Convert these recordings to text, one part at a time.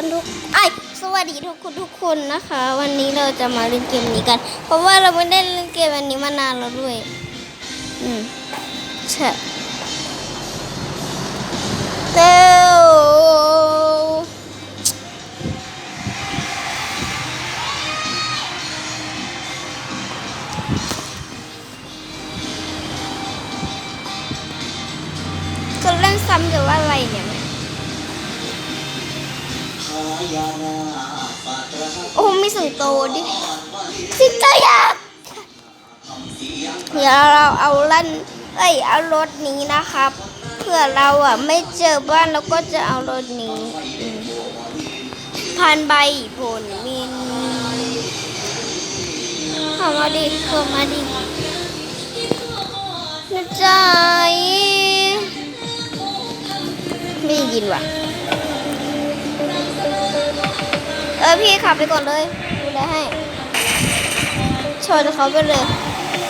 ทุกไอสวัสดีทุกคนทุกคนนะคะ วันนี้เราจะมาเล่นเกมนี้กัน เพราะว่าเราไม่ได้เล่นเกมอันนี้มานานแล้วด้วย อืมใช่เร็วก็เล่นซ้ำแต่ว่าอะไรเนี่ย โอ้มีสิงโตดิสิงโตยักษ์เดี๋ยวเราเอาลั่นเอ้ยเอารถนี้นะครับ เพื่อเราอะไม่เจอบ้านเราก็จะเอารถนี้พันใบผลมินเข้ามาดิเข้ามาดินะจ๊ะไม่ยินว่ะ ออพี่ขับไปก่อนเลยดูแลให้ชนเขาไปเลย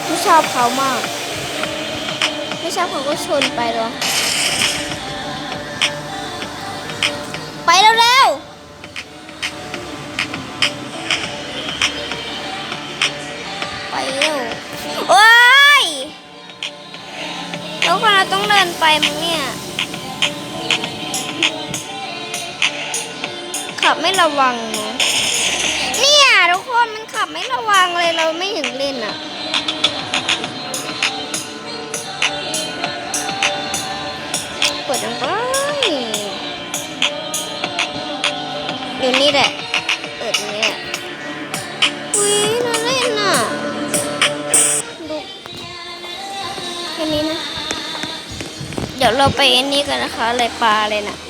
ไม่ชอบเขามาก ไม่ชอบเขาก็ชนไปหรอไปเร็วๆไปเร็วโอ้ยแล้วคนเราต้องเดินไปมั้งเนี่ยขับไม่ระวังเนี่ย นมันขับไม่ระวังเลยเราไม่ถึงเล่นอะกดยังไงอยู่นี่แหละเปิดนี่แหละอุ้ยน่าเล่นอะดูแค่นี้นะ เดี๋ยวเราไปอันนี้กันนะคะอะไรปลาเลยน่ะบอกว่าอะ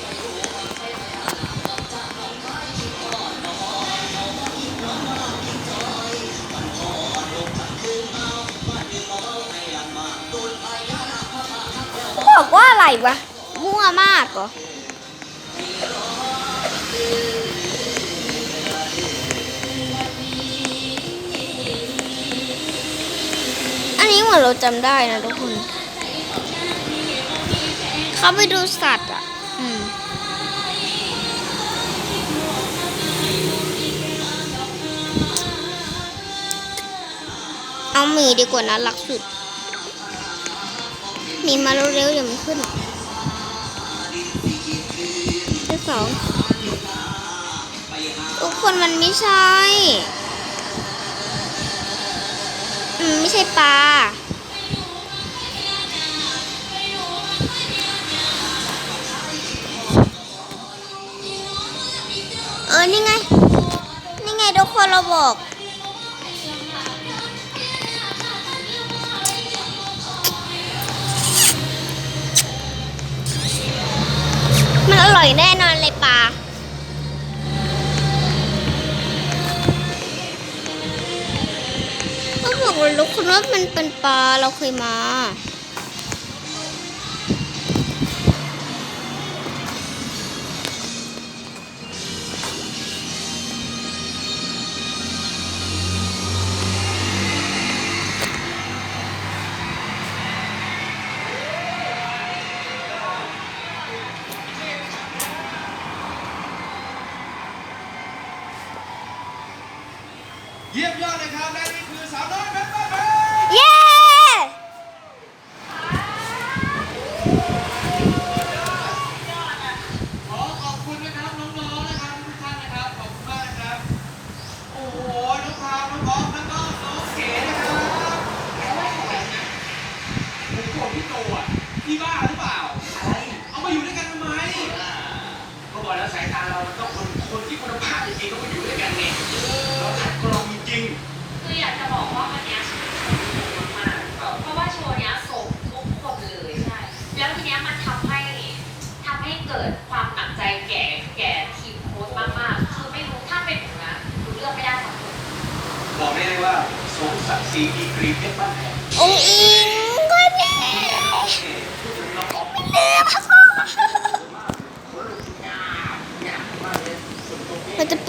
วะ มั่วมากเหรออันนี้เหมือนเราจำได้นะทุกคน เขาไปดูสัตว์อะ อืมเอาหมีดีกว่านะรักสุด หนีมาเร็วๆอย่ามันขึ้นที่สองทุกคนมันไม่ใช่อืมไม่ใช่ปลาเออ นี่ไง นี่ไงทุกคนเราบอก ร่อยแน่นอนเลยปลาก็บอกว่าลูกคุณว่ามันเป็นปลาเราเคยมา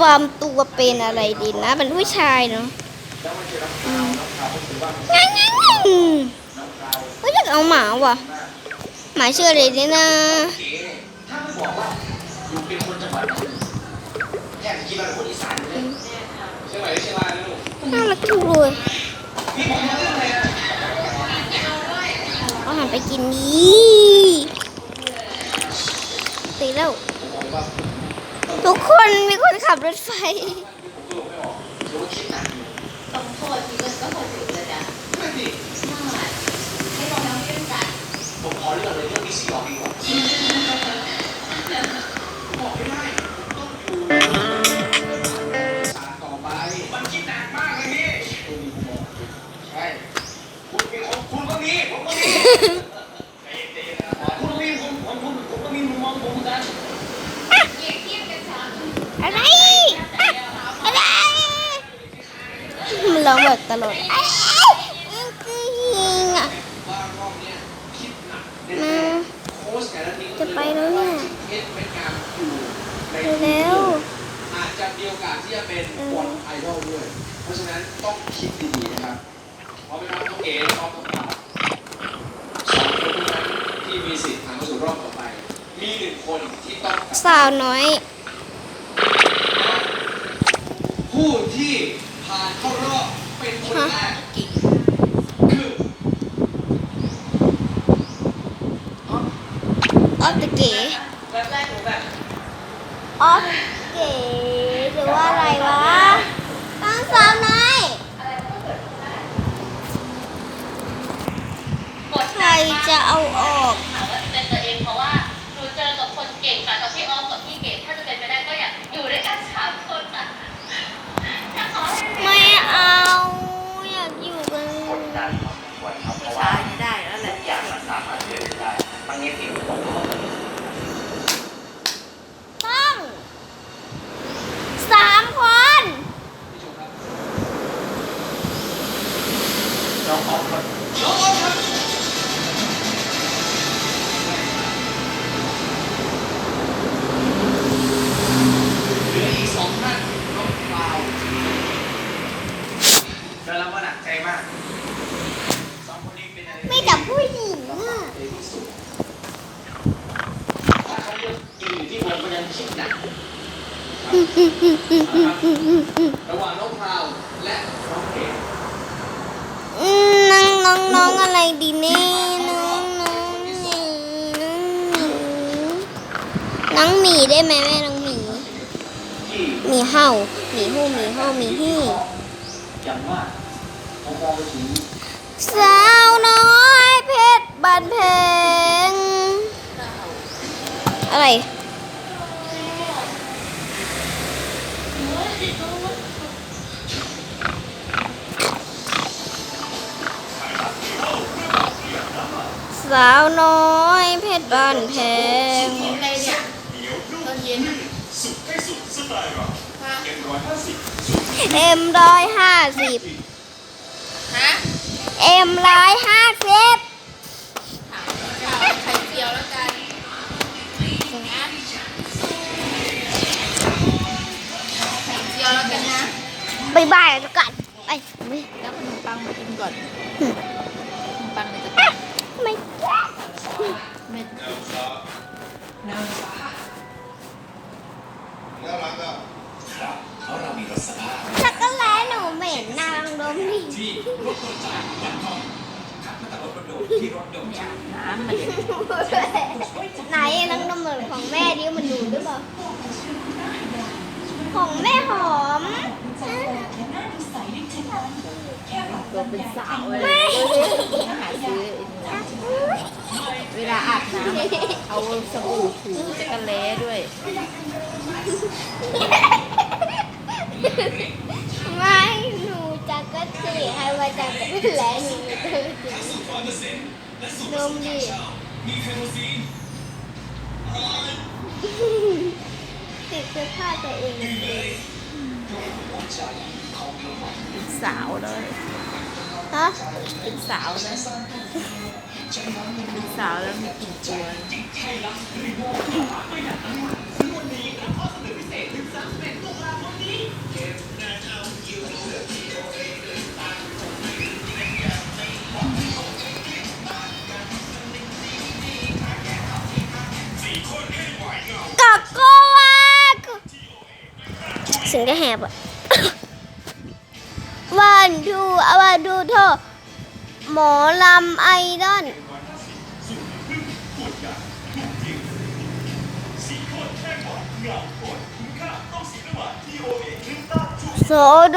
มันจะปลอมตัวเป็นอะไรดีนะ เป็นผู้ชายเนาะงั้นงั้นงั้นก็อยากเอาหมาว่ะ หมาชื่ออะไรดีนะถ้าไม่บอกว่าอยู่เป็นคนจังหวัดไหนแทบจะคิดว่าเป็นคนอีสานเลยอายนะลูกน่ารักทุกเลยมาเรื่องอะไรนะเอาหันไปกินนี่ตีแล้ว ทุกคนมีคนขับรถไฟผมดูไม่อเรื่องอะไรเรื่องนี้ซีออกดีกว่าบอกไม่ได้ มันร้องแบบตลกอ้าวมันคือยิงอะ ว่ารอบเนี้ยคิดหนักแน่ มา ๆโค้ชแต่ละทีม จะไปแล้วเนี่ย เทสเป็นการอยู่ใน เร็ว อาจจะมีโอกาสที่จะเป็นบอลไอดอลด้วย เพราะฉะนั้นต้องคิดดีๆนะครับเพราะไม่ว่าต้องเอ๋ต้องต้องเปล่าสองคนเท่านั้นที่มีสิทธิ์ผ่านเข้าสู่รอบต่อไป มีหนึ่งคนที่ต้องกลับ สาวน้อย ผู้ที่ผ่านเข้ารอบเป็นคนแรกคือ ออฟตะเก๋แบบแรกหนูแบบออฟเก๋หรือว่าอะไรวะตั้งสาวน้อยอะไรก็เกิดขึ้นได้กดใครจะเอาออกถามว่าเป็นตัวเองเพราะว่าหนูเจอกับคนเก่งค่ะกับพี่ออมกับพี่เก๋ถ้าจะเป็นไปได้ก็อยากอยู่ด้วยกันสามคนค่ะถ้าขอให้ไม่เอา อยากอยู่กันผู้ชายไม่ได้แล้วแหละอย่างมันสามารถเกิดขึ้นได้บางอย่างที่ผมบอกว่าต้องสามคน ผู้ชมครับ น้องออมครับน้องออมครับเหลืออีกสองท่านน้องเปล่าแล้วเราก็หนักใจมากสองคนนี้เป็นอะไรมีแต่ผู้หญิงอะในที่สุดถ้าเขาเลือกยืนอยู่ที่วงก็ยังคิดหนักระงน้องพราวและน้องเก๋ อืมน้องน้อง น้องอะไรดีแน่น้องน้องหมีน้องหมีได้ไหมแม่น้องหมี่หมีเห่าหมีหู้หมีเห่าหมีฮี่อย่สาวน้อยเพชรบานเพงอะไร สาวน้อยเพชรบานแพงอะไรเนี่ยตอนเย็นเอ็มร้อยห้าสิบฮะเอ็มร้อยห้าสิบถามไข่เจียวแล้วกันนะไข่เจียวแล้วกันนะบายบายแล้วกันไปไม่แล้วขนมปังมากินก่อน เม็ดครับเพราะเรามีรถสภาพช็อกโกแลตหนูเหม็นนางดมดิที่รถโดนใจวันทองขับมาแต่รถโดนที่รถโดนใจน้ำมันไหนนางดมเหมือนของแม่ดิมันดูด้วยเปล่า ของแม่หอม ตัวเป็นสาวเลยไม่ หาซื้อ เวลาอาบน้ำเอาสบู่ถูจักรแล้ด้วย ไม่หนูจักรจีให้มาจักรแล้หนูไม่เคยกินมดิติดเสื้อผ้าตัวเองเลยเป็นสาวเลยฮะเป็นสาวเลย เป็นสาวแล้วมีกลิ่นตัวกอกโกวาเสียงก็แหบอะวันดูอวันดูโท หมอลำไอดอลโซโด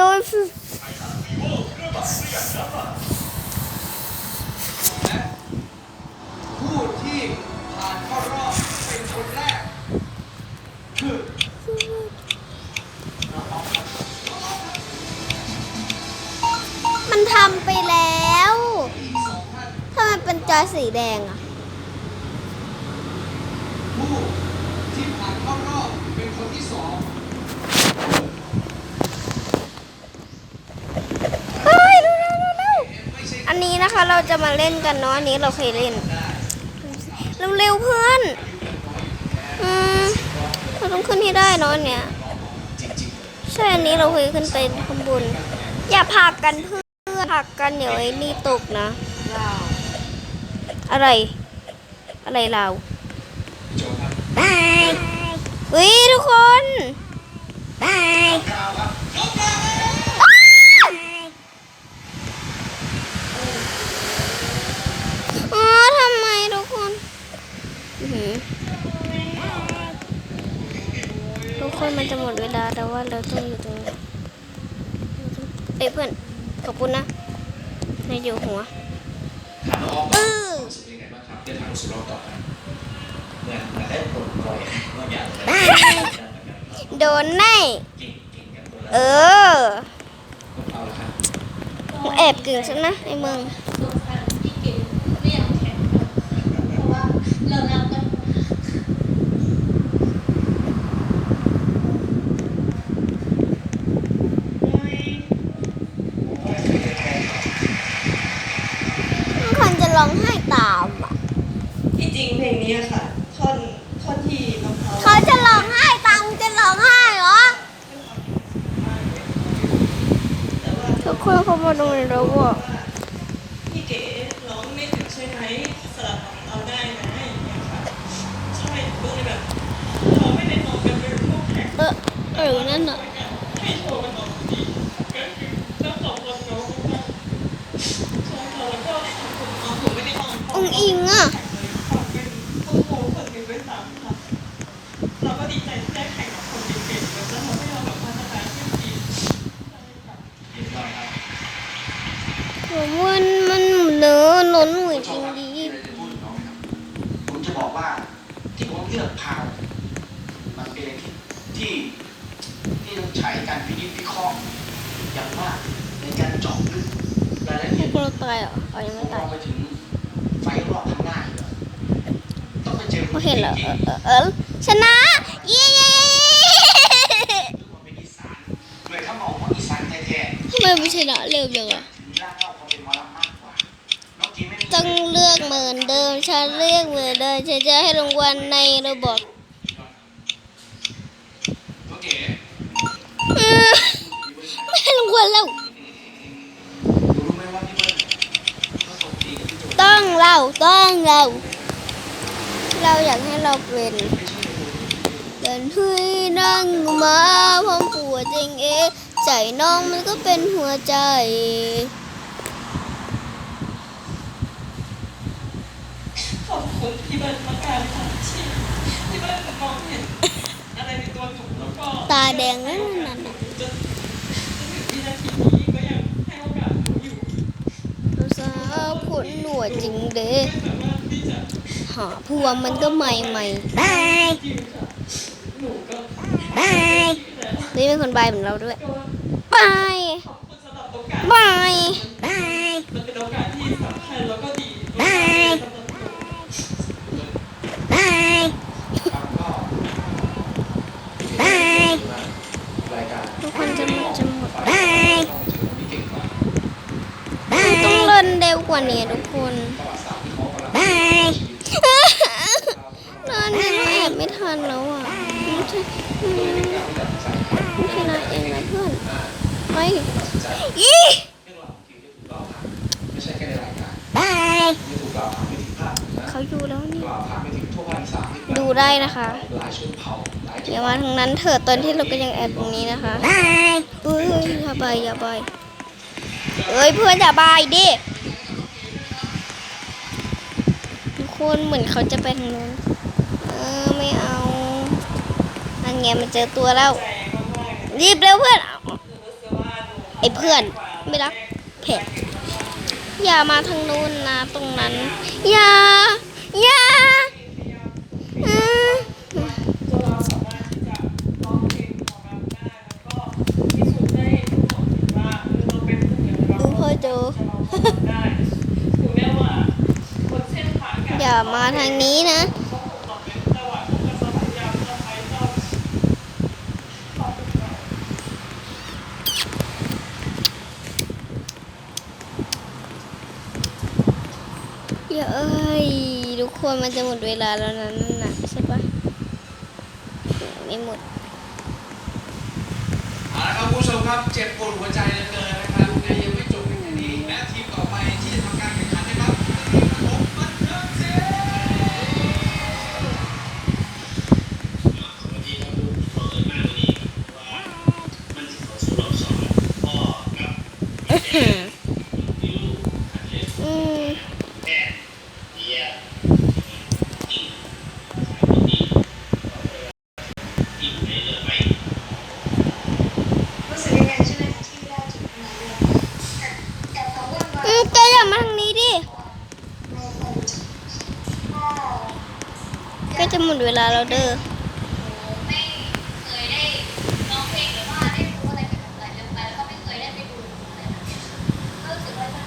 ไมเป็นจอสีแดงอะผู้ที่ผ่านเข้ารอบเป็นคนที่สองเฮ้ยเร็วเร็วเร็วเร็วไม่ใช่อันนี้นะคะเราจะมาเล่นกันเนาะอันนี้เราเคยเล่น เร็วๆเพื่อน อืมเราต้องขึ้นให้ได้เนาะอันเนี่ย ใช่ อันนี้เราเคยขึ้นไปข้างบน อย่าผลักกันเพื่อนผลักกันเดี๋ยวไอ้นี่ตกนะ อะไร อะไรเราโจครับบายเฮ้ยทุกคน บาย กล่าวครับยกมือ อ๋อทำไมทุกคนอื้อหือทุกคนมันจะหมดเวลาแต่ว่าเราต้องอยู่ตรงนี้เอ้ยเพื่อน ขอบคุณนะนายอยู่หัว ถามน้อง เออ รู้สึกยังไงบ้างครับเดินทางสู่รอบต่อไปเหมือนเหมือนได้ปลดปล่อยบางอย่าง บาย โดนแน่ เก่งเก่งกันตัวละ เออ เอาละครับ มึงแอบกึ่งฉันนะไอ้มึง สงสารพี่เก๋ไม่อยากแข่งเพราะว่าเรารักกัน ทุกคนจะ ร้องไห้ตามอะที่จริงเพลงนี้อะค่ะท่อนท่อนที่น้องเขาเขาจะร้องไห้ตามมึงจะร้องไห้เหรอ แต่ว่าทุกคนเขามาดูในระบบพี่เก๋ร้องไม่ถึงใช่ไหมสลับของเราได้ไหมอย่างเงี้ยค่ะใช่ก็เลยแบบเราไม่ได้มองกันเป็นพวกแข่ง เออเออนั่นน่ะ กันให้โชว์มันออกมาดีก็คือทั้งสองคนน้องมากๆโชว์เราแล้วก็ผมมองผมไม่ได้ม ององอิงอะความเป็นผู้โชว์คนหนึ่งด้วยซ้ำค่ะเราก็ดีใจที่ได้แข่งกับคนเก่งๆมันจะทำให้เราแบบพัฒนาขึ้นดีใช่ค่ะเรียบร้อยครับผมว่ามันเนื้อหนุนหมือจริงดีมีอะไรจะพูดถึงน้องไหมครับผมจะบอกว่าที่ผมเลือกพาวมันเป็นอะไรที่ที่ที่ต้องใช้การพินิจวิเคราะห์อย่างมากในการเจาะลึกรายละพเอีวยกดเราตายเหรอเอายังมไม่ตาอย งไปถึงไฟรอบข้างหน้าอยู่อะต้องไป เจอคเขานเห็นเหรอเออชนะ เย้เย้เย้ๆทุกคนเป็นอีสานเลยถ้ามองว่าอีสานแท้ๆทำไมไม่ชนะเร็วจังอะถึงรากเหง้าควอย่าน้องจีไม่มีต้องเลือกเหมือนเดิม ฉันเลือกเหมือนเดิมฉันจะให้รางวัลในระบบไม่ให้รางวัลแล้ว ต้องเราต้องเรา เราอยากให้เราเป็นไม่ใช่เลยเป็นที่นั่งมาพร้อมปวดจริงเองใจน้องมันก็เป็นหัวใจขอบคุณพี่เบิร์ดมากๆค่ะที่ที่เบิร์ดมองเห็นอะไรในตัวหนูแล้วก็ตาแดงนั่นน่ะจนจนถึงวินาทีนี้ก็ยังให้โอกาสหนูอยู่สาวผลหนวดจริงเด้ หาพวงมันก็ใหม่ใหม่บายยืนค่ะหนูก็บายแล้วนี่เป็นคนบายเหมือนเราด้วยก็บายขอบคุณสำหรับโอกาสบายบายมันเป็นโอกาสที่สำคัญแล้วก็ดีบายสำหรับหนูบายครับก็บายรายการทุกคนจะหมดจะหมดบาบายต้องเจอคนที่เก่งกว่าบายต้องเล่นเร็วกว่านี้ทุกคนประวัติศาสตร์ที่เขากำลังบาย ไม่ทันแล้วอะไม่ใช่ไม่ใช่นะเองนะเพื่อนไปยี่บายเขาอยู่แล้วนี่ดูได้นะคะอย่ามาทางนั้นเถอะตอนที่เราก็ยังแอบตรงนี้นะคะบายเอ้ยอย่าบายอย่าบาเอ้ยเพื่อนอย่าบายดิทุกคนเหมือนเขาจะไปทางนู้น ออไม่เอาอันไงมันเจอตัวแล้ว รีบเร็วเพื่อน ไอ้เพื่อนไม่รักเผ็ดอย่ามาทางนู้นนะตรงนั้น อย่า อย่าอืมตัวเราสามารถที่จะ มันจะหมดเวลาแล้วนะนั่นน่ะใช่ปะไม่หมด เอาละครับคุณผู้ชมครับ เจ็บปวดหัวใจเลยเกินนะครับยังยังไม่จบเพียงแค่นี้และทีมต่อไปที่จะทำการแข่งขันนะครับคือทีมของบันเทิงศิลป์ อืม รู้สึกยังไงใช่ไหมคะที่ได้จุดนี้เนี่ยแต่แต่เขาว่าว่า อืมแกอย่ามาทางนี้ดิ ในคนก็ ก็จะหมดเวลาแล้วเด้อ ไม่เคยได้ร้องเพลงหรือว่าได้รู้อะไรเกี่ยวกับอะไรเรื่องไปแล้วก็ไม่เคยได้ไปดูอะไรแบบนี้ก็รู้สึกว่าต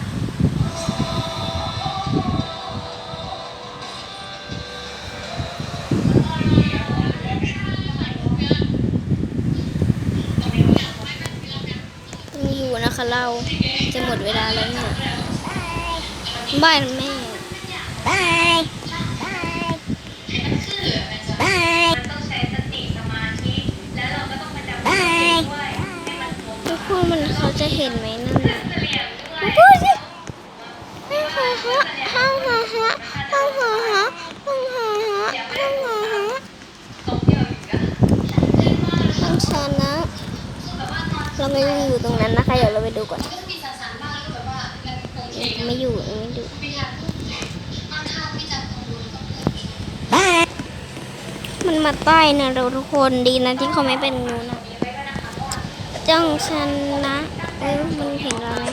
้องอยู่นะคะเราจะหมดเวลาแล้วเนี่ยบายแม่บาย จะเห็นไหมนั่นน่ะพูดสิฮ่าฮ่าฮ่าฮ่าฮ่าฮ่าฮ่าฮ่าฮ่าฮ่าฮ่าฮ่าฮ่าต้องชนะเราไม่อยู่ตรงนั้นนะคะ เดี๋ยวเราไปดูก่อนก็มีสังสรรค์บ้างแล้วก็แบบว่ายังคงไม่อยู่ไม่ดูพยายามค่อนข้างที่จะกังวลกับเรื่องมันมาใต้นะเราทุกคนดีนะที่เขาไม่เป็นงูนะจ้องชนะ เออมันเห็นเราไหม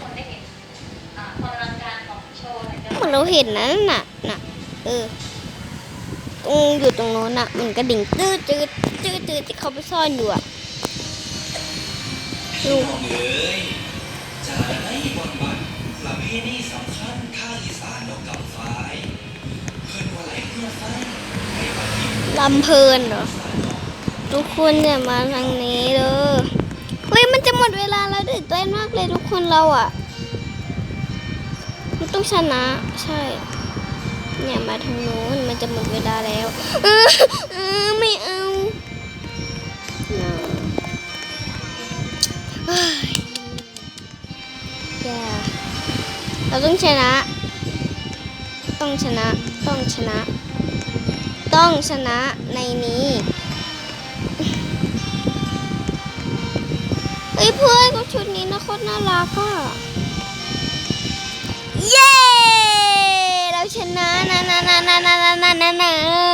คนได้เห็นอ่าความอลังการของโชว์หน่อยเนอะเหมือนเราเห็นนะน่ะน่ะเออตรงอยู่ตรงโน้นน่ะมันกระดิ่งตื้อจืดจืดจืดที่เขาไปซ่อนอยู่อะลูกเอ้ยจะได้บนบัตรประเพณีสำคัญทางอีสานดอกกำฟ้ายเพิ่นว่าไหลเพื่อไฟในบัดนี้ลำเพลินเหรอทุกคนอย่ามาทางนี้เด้อ เฮ้ยมันจะหมดเวลาแล้วตื่นเต้นมากเลยทุกคนเราอะมันต้องชนะใช่ เนี่ยมาทางโน้นมันจะหมดเวลาแล้วเออเออไม่เอาอย่าเราต้องชนะ ต้องชนะ ต้องชนะ ต้องชนะในนี้ ยเพื่อนก็ชุดนี้นะโคตรน่ารักอะเย้ เราชนะนะนะนะนะนะนะนะนะ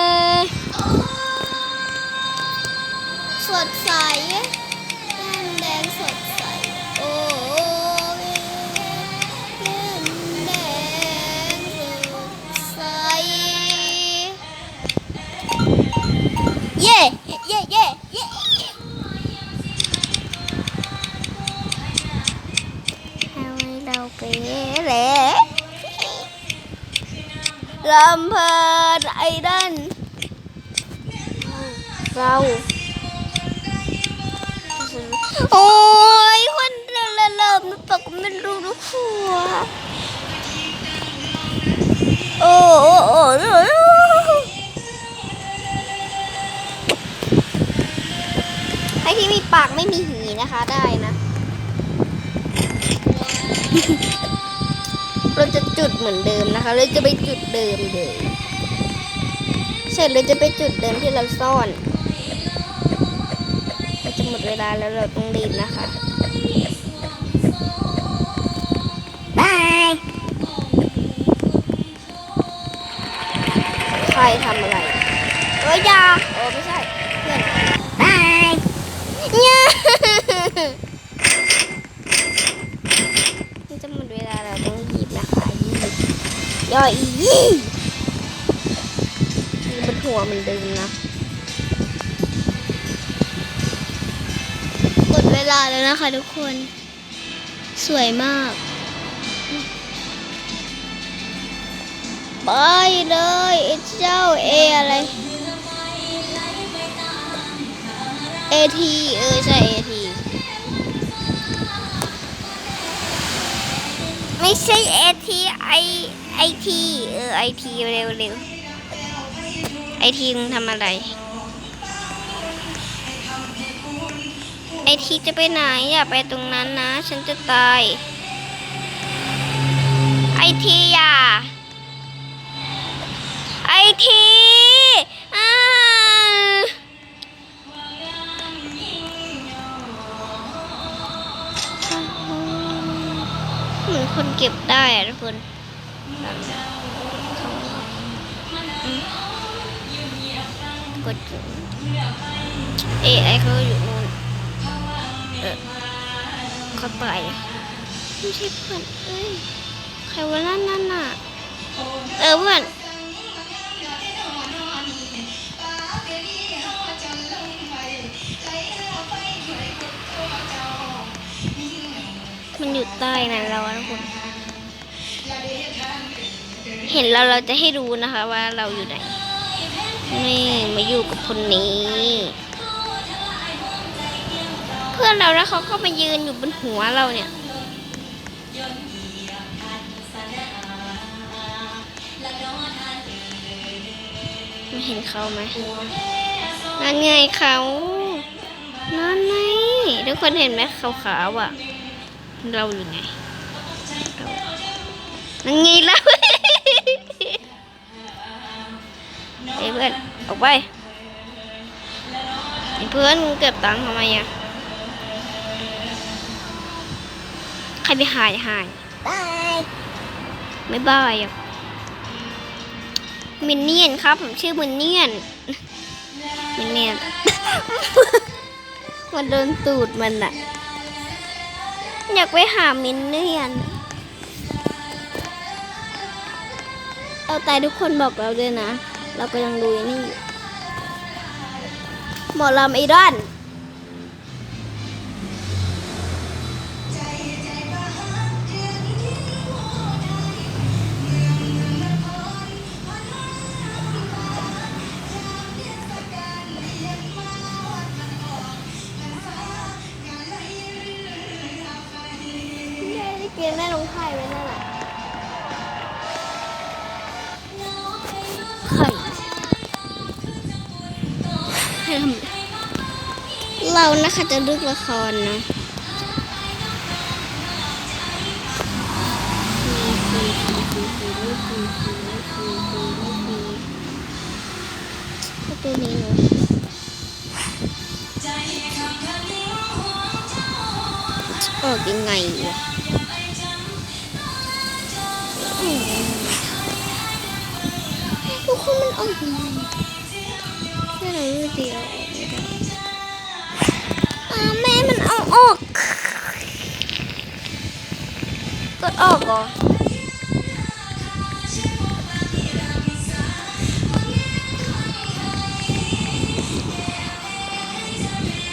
เราไปเลยลำเพลินไอดันเราโอ้ยคนเริ่มเริ่มตกไม่รู้ทุกหัวโอ้โอ้โอ้โอ้ใครที่มีปากไม่มีหีนะคะได้นะ เราจะจุดเหมือนเดิมนะคะเราจะไปจุดเดิมเลยเสร็จเลยจะไปจุดเดิมที่เราซ่อนมันจะหมดเวลาแล้วเราต้องรีบนะคะบายใครทำอะไรเอ้ยอยาโอ้ไม่ใช่เพื่อนบายเนี่ย มันจะหมดเวลาเราต้องรีบนะคะรีบ ย่อยยี่มีบนหัวมันเดิมนะหมดเวลาแล้วนะคะทุกคน สวยมาก ไปเลยไอ้เจ้าเออะไร เอทีเออใช่เอทีไม่ใช่เอทีไอ ไอทีเออไอทีเร็วเร็วไอทีมึงทำอะไร ไอทีจะไปไหนอย่าไปตรงนั้นนะ ฉันจะตาย ไอทีอย่า ไอทีอ่าเหมือนคนเก็บได้อะทุกคน ดเอไอเขาอยู่นู่นเออเขาไปไม่ใช่เพื่อนเอ้ยใครวะนั่นนั่นน่ะ เออเพื่อนมันอยู่ใต้นั้นแล้วอะทุกคนเห็นเราเราจะให้รู้นะคะว่าเราอยู่ไหน นี่มาอยู่กับคนนี้ เพื่อนเราแล้วเขาก็มายืนอยู่บนหัวเราเนี่ยไม่เห็นเขาไหมนั่นไงเขานั่นไงทุกคนเห็นไหมขาวๆอะ เราอยู่ไงนั่นไงแล้ว เอ้ยเพื่อนออกไปไอ้เพื่อนมึงเก็บตังค์ทำไมอะใครไปหายหายบายไม่บายอะมินเนี่ยนครับ ผมชื่อมินเนี่ยนมินเนี่ยนมันโดนตูดมันอะอยากไปหามินเนี่ยนเอาตายทุกคนบอกเราด้วยนะ เราก็ยังดูนี่หมอลำไอรอนเกมแม่ลงไข่ไว้นั่นแหละ เรานะคะจะลึกละครนะตัวนี้เนอะออกยังไงวะทุกคนมันออกยังไงแค่เราดูเดียว อาออก กดออกเหรอ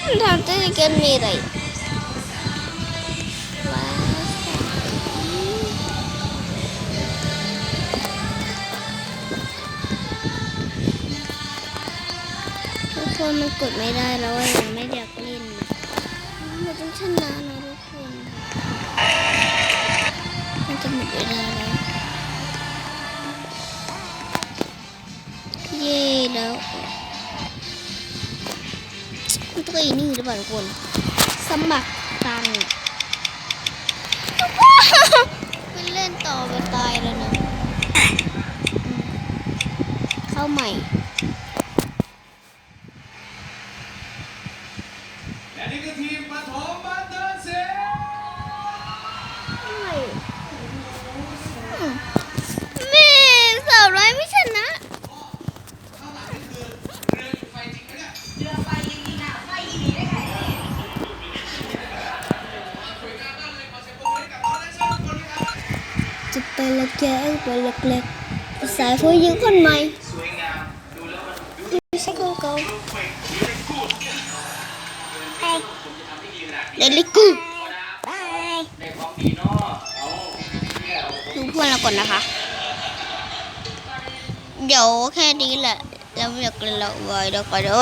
มันทำจะเกินมีอะไรว้าวทุกคนมันกดไม่ได้แล้วอะยั เวลาแล้วเย่แล้วมันต้องอีนี่หรือเปล่าทุกคน สมัครตังค์มันเล่นต่อไปตายแล้วนะ เข้าใหม่ จะไปละ แกงไปเล็กๆสายผู้หญิงคนใหม่สวยงามดูแล้วมันดูไม่ใช่ของเก่าเพอร์เฟกต์ดีเลยเล็กูบายในของดีเนาะเอาเนี่ยเอาดูเพื่อนเราก่อนนะคะ เดี๋ยวแค่นี้แหละ แล้วอยากเล่นละไว้เดี๋ยวก่อนเดี๋ย